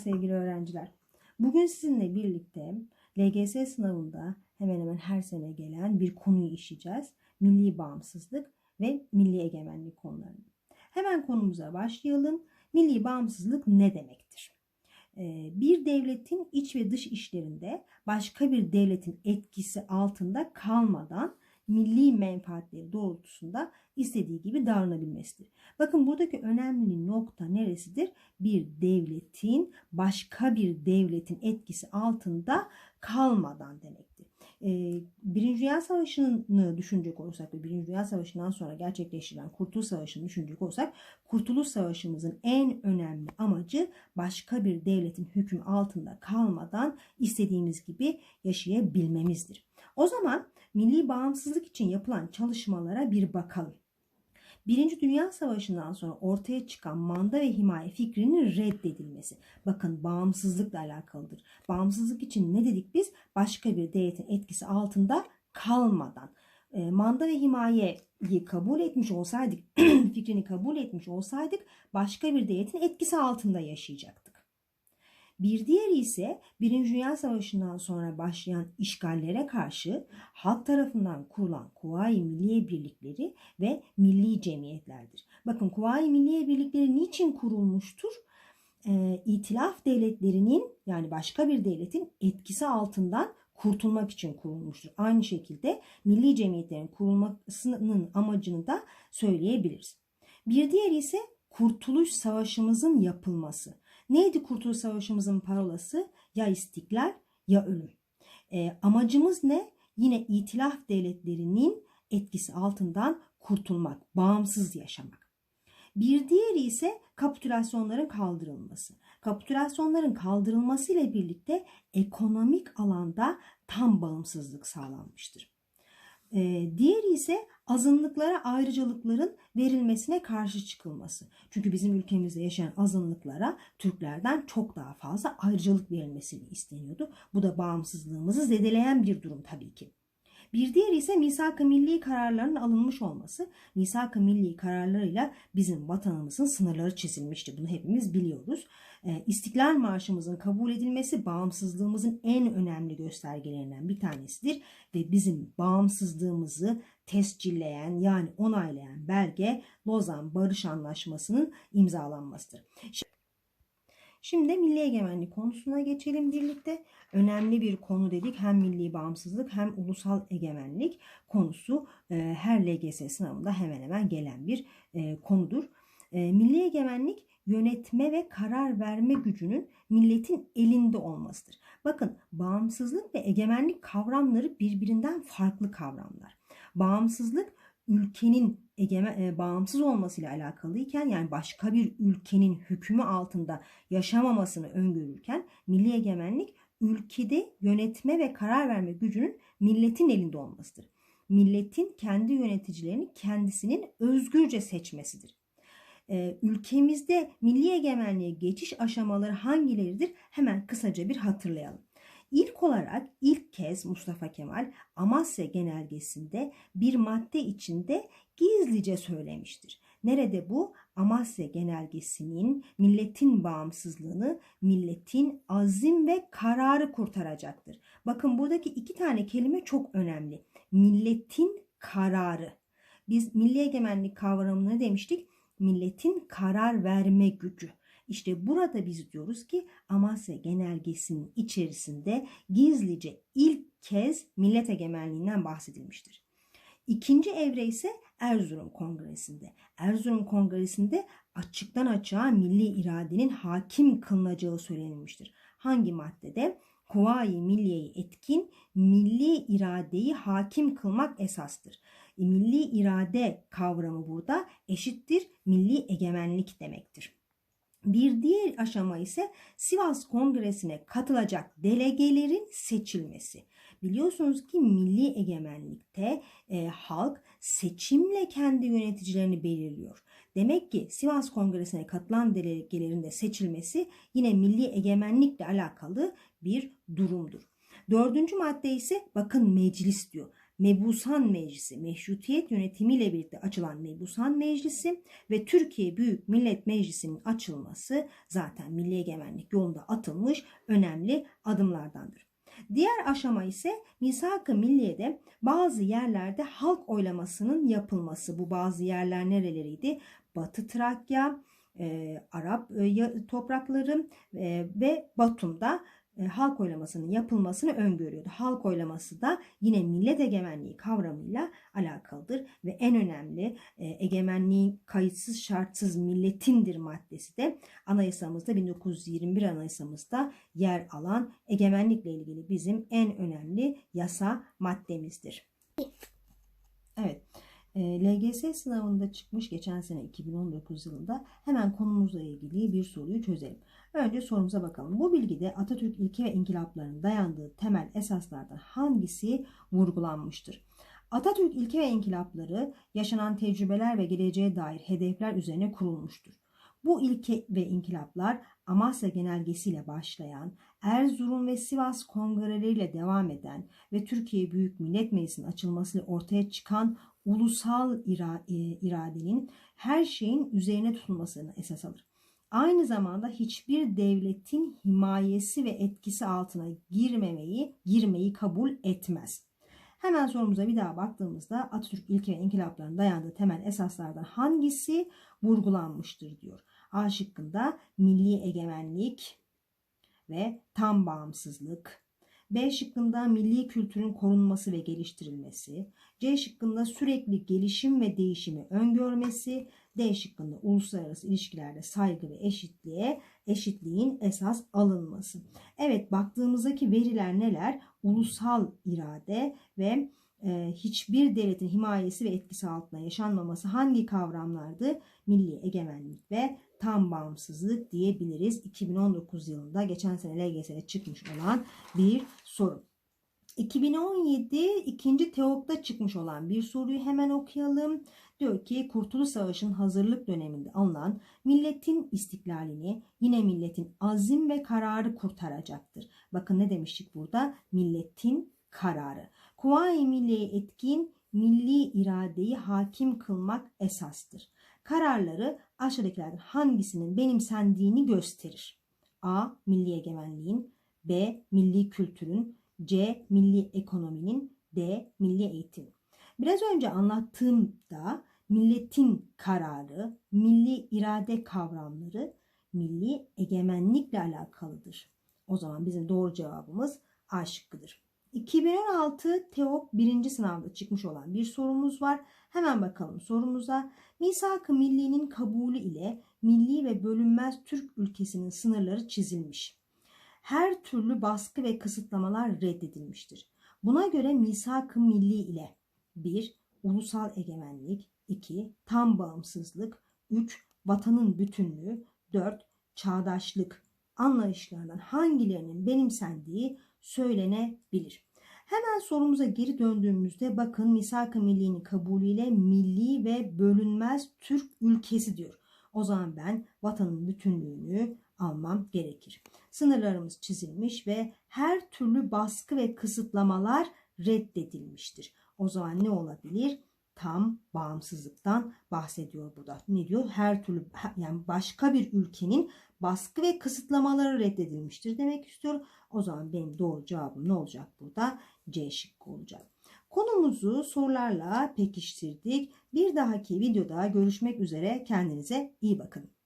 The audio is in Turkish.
sevgili öğrenciler. Bugün sizinle birlikte LGS sınavında hemen hemen her sene gelen bir konuyu işleyeceğiz. Milli bağımsızlık ve milli egemenlik konularını. Hemen konumuza başlayalım. Milli bağımsızlık ne demektir? Ee, Bir devletin iç ve dış işlerinde başka bir devletin etkisi altında kalmadan milli menfaatleri doğrultusunda istediği gibi davranabilmesidir. Bakın buradaki önemli nokta neresidir? Bir devletin başka bir devletin etkisi altında kalmadan demektir. Ee, Birinci Dünya Savaşı'nı düşünecek olursak ve Birinci Dünya Savaşı'ndan sonra gerçekleştirilen Kurtuluş Savaşı'nı düşünecek olursak Kurtuluş Savaşı'mızın en önemli amacı başka bir devletin hükmü altında kalmadan istediğimiz gibi yaşayabilmemizdir. O zaman milli bağımsızlık için yapılan çalışmalara bir bakalım. Birinci Dünya Savaşı'ndan sonra ortaya çıkan manda ve himaye fikrinin reddedilmesi. Bakın bağımsızlıkla alakalıdır. Bağımsızlık için ne dedik biz? Başka bir devletin etkisi altında kalmadan. E, manda ve himayeyi kabul etmiş olsaydık, fikrini kabul etmiş olsaydık başka bir devletin etkisi altında yaşayacaktık. Bir diğeri ise Birinci Dünya Savaşı'ndan sonra başlayan işgallere karşı halk tarafından kurulan Kuvayi Milliye Birlikleri ve milli cemiyetlerdir. Bakın Kuvayi Milliye Birlikleri niçin kurulmuştur? İtilaf devletlerinin yani başka bir devletin etkisi altından kurtulmak için kurulmuştur. Aynı şekilde milli cemiyetlerin kurulmasının amacını da söyleyebiliriz. Bir diğeri ise Kurtuluş Savaşımızın yapılması. Neydi Kurtuluş Savaşımızın parolası? Ya istiklal ya ölüm. E, amacımız ne? Yine itilaf devletlerinin etkisi altından kurtulmak, bağımsız yaşamak. Bir diğeri ise kapitülasyonların kaldırılması. Kapitülasyonların kaldırılması ile birlikte ekonomik alanda tam bağımsızlık sağlanmıştır. Ee, diğeri ise azınlıklara ayrıcalıkların verilmesine karşı çıkılması. Çünkü bizim ülkemizde yaşayan azınlıklara Türklerden çok daha fazla ayrıcalık verilmesini isteniyordu. Bu da bağımsızlığımızı zedeleyen bir durum tabii ki. Bir diğeri ise misak-ı milli kararların alınmış olması. Misak-ı milli kararlarıyla bizim vatanımızın sınırları çizilmişti. Bunu hepimiz biliyoruz. Ee, İstiklal Marşımızın kabul edilmesi bağımsızlığımızın en önemli göstergelerinden bir tanesidir. Ve bizim bağımsızlığımızı tescilleyen yani onaylayan belge Lozan Barış Anlaşması'nın imzalanmasıdır. Şimdi milli egemenlik konusuna geçelim birlikte. Önemli bir konu dedik. Hem milli bağımsızlık hem ulusal egemenlik konusu e, her LGS sınavında hemen hemen gelen bir e, konudur. E, milli egemenlik yönetme ve karar verme gücünün milletin elinde olmasıdır. Bakın bağımsızlık ve egemenlik kavramları birbirinden farklı kavramlar. Bağımsızlık ülkenin egemen, e, bağımsız olmasıyla alakalıyken yani başka bir ülkenin hükmü altında yaşamamasını öngörürken milli egemenlik ülkede yönetme ve karar verme gücünün milletin elinde olmasıdır. Milletin kendi yöneticilerini kendisinin özgürce seçmesidir. Ee, ülkemizde milli egemenliğe geçiş aşamaları hangileridir? Hemen kısaca bir hatırlayalım. İlk olarak ilk kez Mustafa Kemal Amasya Genelgesi'nde bir madde içinde gizlice söylemiştir. Nerede bu? Amasya Genelgesi'nin milletin bağımsızlığını, milletin azim ve kararı kurtaracaktır. Bakın buradaki iki tane kelime çok önemli. Milletin kararı. Biz milli egemenlik kavramını demiştik? Milletin karar verme gücü. İşte burada biz diyoruz ki Amasya Genelgesi'nin içerisinde gizlice ilk kez millet egemenliğinden bahsedilmiştir. İkinci evre ise Erzurum Kongresi'nde. Erzurum Kongresi'nde açıktan açığa milli iradenin hakim kılınacağı söylenilmiştir. Hangi maddede? Kuvayi milliyeyi etkin, milli iradeyi hakim kılmak esastır. Milli irade kavramı burada eşittir milli egemenlik demektir. Bir diğer aşama ise Sivas Kongresi'ne katılacak delegelerin seçilmesi. Biliyorsunuz ki milli egemenlikte e, halk seçimle kendi yöneticilerini belirliyor. Demek ki Sivas Kongresi'ne katılan delegelerin de seçilmesi yine milli egemenlikle alakalı bir durumdur. Dördüncü madde ise bakın meclis diyor. Mebusan Meclisi, meşrutiyet yönetimiyle birlikte açılan Mebusan Meclisi ve Türkiye Büyük Millet Meclisi'nin açılması zaten milli egemenlik yolunda atılmış önemli adımlardandır. Diğer aşama ise misak-ı milliyede bazı yerlerde halk oylamasının yapılması. Bu bazı yerler nereleriydi? Batı Trakya, e, Arap e, toprakları e, ve Batum'da e, halk oylamasının yapılmasını öngörüyordu. Halk oylaması da yine millet egemenliği kavramıyla alakalıdır ve en önemli e, egemenliğin kayıtsız şartsız milletindir maddesi de anayasamızda 1921 anayasamızda yer alan egemenlikle ilgili bizim en önemli yasa maddemizdir. Evet. E, LGS sınavında çıkmış geçen sene 2019 yılında hemen konumuzla ilgili bir soruyu çözelim. Önce sorumuza bakalım. Bu bilgide Atatürk ilke ve inkılaplarının dayandığı temel esaslardan hangisi vurgulanmıştır? Atatürk ilke ve inkılapları yaşanan tecrübeler ve geleceğe dair hedefler üzerine kurulmuştur. Bu ilke ve inkılaplar Amasya genelgesiyle başlayan, Erzurum ve Sivas kongreleriyle devam eden ve Türkiye Büyük Millet Meclisi'nin açılmasıyla ortaya çıkan ulusal e, iradenin her şeyin üzerine tutulmasını esas alır. Aynı zamanda hiçbir devletin himayesi ve etkisi altına girmemeyi, girmeyi kabul etmez. Hemen sorumuza bir daha baktığımızda Atatürk ilke ve inkılaplarının dayandığı temel esaslardan hangisi vurgulanmıştır diyor. A şıkkında milli egemenlik ve tam bağımsızlık, B şıkkında milli kültürün korunması ve geliştirilmesi, C şıkkında sürekli gelişim ve değişimi öngörmesi, D şıkkında uluslararası ilişkilerde saygı ve eşitliğe, eşitliğin esas alınması. Evet baktığımızdaki veriler neler? Ulusal irade ve e, hiçbir devletin himayesi ve etkisi altında yaşanmaması hangi kavramlardı? Milli egemenlik ve tam bağımsızlık diyebiliriz. 2019 yılında geçen sene LGS'de çıkmış olan bir soru. 2017 ikinci TEOK'ta çıkmış olan bir soruyu hemen okuyalım. Diyor ki Kurtuluş Savaşı'nın hazırlık döneminde alınan milletin istiklalini yine milletin azim ve kararı kurtaracaktır. Bakın ne demiştik burada? Milletin kararı. Kuvayi milliye etkin milli iradeyi hakim kılmak esastır. Kararları aşağıdakilerden hangisinin benimsendiğini gösterir. A. Milli egemenliğin B. Milli kültürün C. Milli ekonominin D. Milli eğitim. Biraz önce anlattığımda milletin kararı, milli irade kavramları milli egemenlikle alakalıdır. O zaman bizim doğru cevabımız A şıkkıdır. 2016 TEOK birinci sınavda çıkmış olan bir sorumuz var. Hemen bakalım sorumuza. Misak-ı Milli'nin kabulü ile milli ve bölünmez Türk ülkesinin sınırları çizilmiş. Her türlü baskı ve kısıtlamalar reddedilmiştir. Buna göre Misak-ı Milli ile 1. Ulusal egemenlik 2. Tam bağımsızlık 3. Vatanın bütünlüğü 4. Çağdaşlık anlayışlarından hangilerinin benimsendiği söylenebilir. Hemen sorumuza geri döndüğümüzde bakın misak-ı milli'nin kabulüyle milli ve bölünmez Türk ülkesi diyor. O zaman ben vatanın bütünlüğünü almam gerekir. Sınırlarımız çizilmiş ve her türlü baskı ve kısıtlamalar reddedilmiştir. O zaman ne olabilir? Tam bağımsızlıktan bahsediyor burada. Ne diyor? Her türlü yani başka bir ülkenin baskı ve kısıtlamaları reddedilmiştir demek istiyor. O zaman benim doğru cevabım ne olacak burada? C şıkkı olacak. Konumuzu sorularla pekiştirdik. Bir dahaki videoda görüşmek üzere. Kendinize iyi bakın.